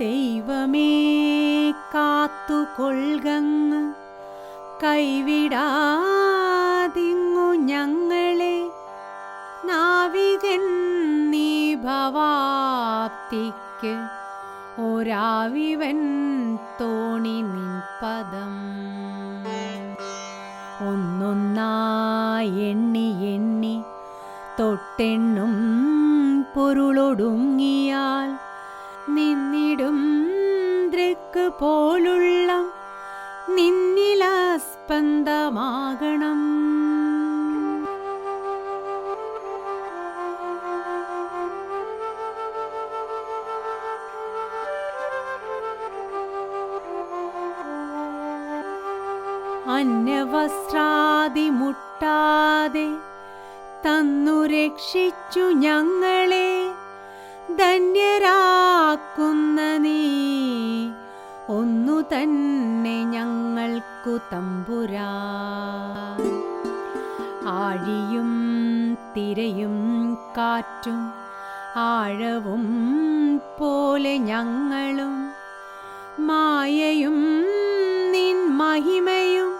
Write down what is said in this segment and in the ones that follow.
ദൈവമേ കാത്തുകൊൾകങ്ങ്. കൈവിടാതിങ്ങു ഞങ്ങളെ. നാവികൻ നീ ഭവാപ്തിക്ക് ഒരാവിവൻ തോണി നിൻ പദം ഒന്നൊന്നായി എണ്ണി എണ്ണി തൊട്ടെണ്ണും പൊരുളൊടുങ്ങിയാൽ നിന്നിടും ദൃക്ക് പോലുള്ള നിന്നിലാസ്പന്ദമാകണം. അന്യവസ്ത്രാതിമുട്ടാതെ തന്നു രക്ഷിച്ചു ഞങ്ങളെ ധന്യരാക്കുന്ന നീ. ഒന്നു തന്നെ ഞങ്ങൾക്കു തമ്പുരാ. ആഴിയും തിരയും കാറ്റും ആഴവും പോലെ ഞങ്ങളും. മായയും നിൻ മഹിമയും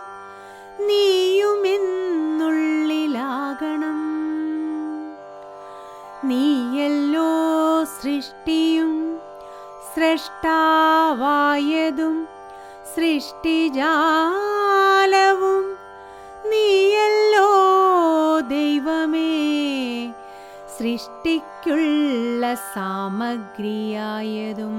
നീയുമെന്നുള്ളിലാകണം. നീയല്ലോ സൃഷ്ടിയും സൃഷ്ടാവായതും സൃഷ്ടിജാലവും നീയല്ലോ ദൈവമേ. സൃഷ്ടിക്കുള്ള സാമഗ്രിയായതും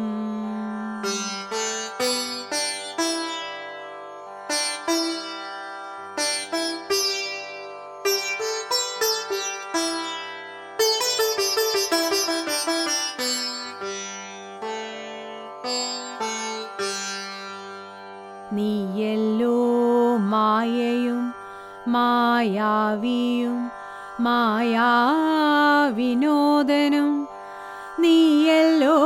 നീയല്ലോ മായയും മായാവിയും മായാവിനോദനും. നീയല്ലോ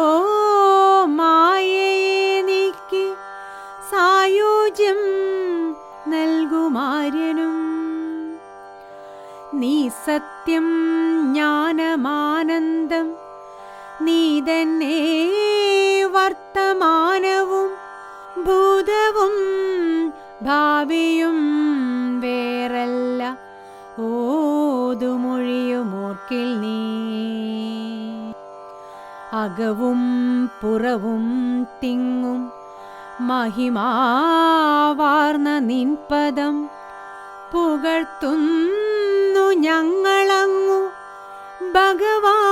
മായയെ നീക്കി സായുജ്യം നൽകുമാര്യനും. നീ സത്യം ജ്ഞാനമാനന്ദം ഭാവിയും വേറല്ല ഓതുമൊഴിയുമോർക്കിൽ നീ. അകവും പുറവും തിങ്ങും മഹിമാവാർന്ന നിൻപദം പുകഴ്ത്തുന്നു ഞങ്ങളങ്ങു. ഭഗവാനെ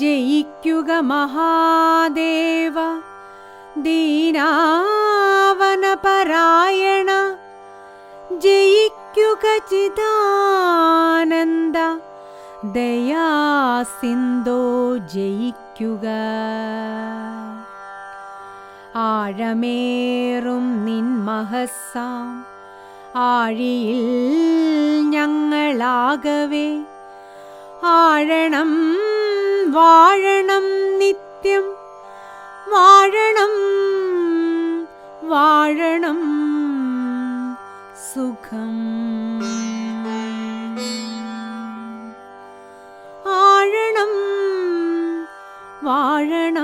ജയിക്കുക മഹാദേവ. ദീനാവനപരായണ. ജയിക്കുക ചിദാനന്ദ. ദയാസിന്ധോ ജയിക്കുക. ആഴമേറും നിൻ മഹസ്സാം. ആഴിയിൽ ഞങ്ങളാകവേ. ആഴണം വാഴണം നിത്യം. വാഴണം വാഴണം സുഖം. ആഴണം വാഴണം